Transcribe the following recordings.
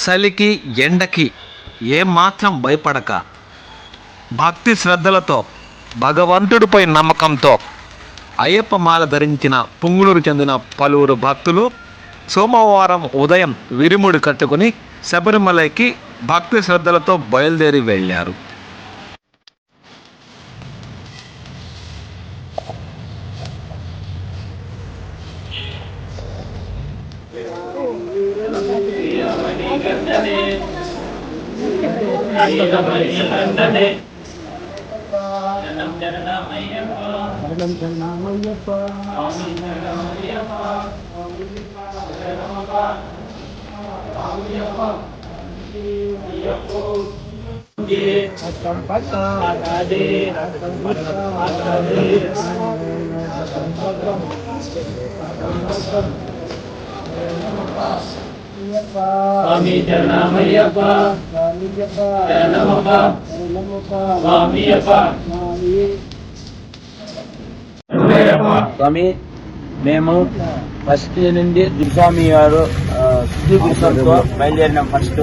చలికి ఎండకి ఏమాత్రం భయపడక. భక్తి శ్రద్ధలతో భగవంతుడిపై నమ్మకంతో అయ్యప్ప మాల ధరించిన పుంగునూరు చెందిన పలువురు భక్తులు సోమవారం ఉదయం విరిముడు కట్టుకుని శబరిమలైకి భక్తి శ్రద్ధలతో బయలుదేరి వెళ్ళారు. Terima kasih. స్వామి చరణమయ్యప్ప చరణమప్ప స్వామియప్ప. స్వామి. మేము ఫస్ట్ నుండి దుర్స్వామి గారు సిద్ధి గురుస్వామితో బయలుదేరినాం ఫస్ట్.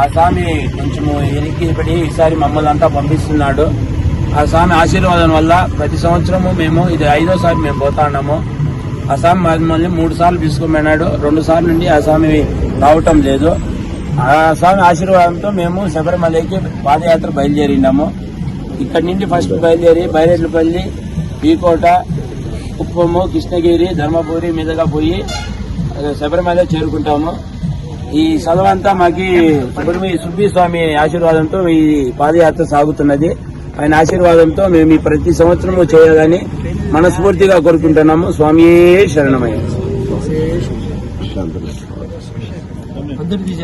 ఆ స్వామి కొంచెము ఎనికి పడి ఈసారి మమ్మల్ని అంతా పంపిస్తున్నాడు. ఆ స్వామి ఆశీర్వాదం వల్ల ప్రతి సంవత్సరము మేము ఇది ఐదోసారి మేము పోతా అస్సాం ఆ మమ్మల్ని మూడు సార్లు తీసుకుపోయినాడు రెండు సార్లు నుండి ఆ స్వామి రావటం లేదు. ఆ స్వామి ఆశీర్వాదంతో మేము శబరిమలకి పాదయాత్ర బయలుదేరినాము. ఇక్కడి నుండి ఫస్ట్ బయలుదేరి బైరెడ్లపల్లి పీకోట కుప్పము కృష్ణగిరి ధర్మపురి మీదుగా పోయి శబరిమల చేరుకుంటాము. ఈ చదవంతా మాకి సుబ్రహ్మణ్య సుబ్బి స్వామి ఆశీర్వాదంతో ఈ పాదయాత్ర సాగుతున్నది. ఆయన ఆశీర్వాదంతో మేము ఈ ప్రతి సంవత్సరము చేయాలని మనస్ఫూర్తిగా కోరుకుంటున్నాము. స్వామి శరణమయ్య అందరికీ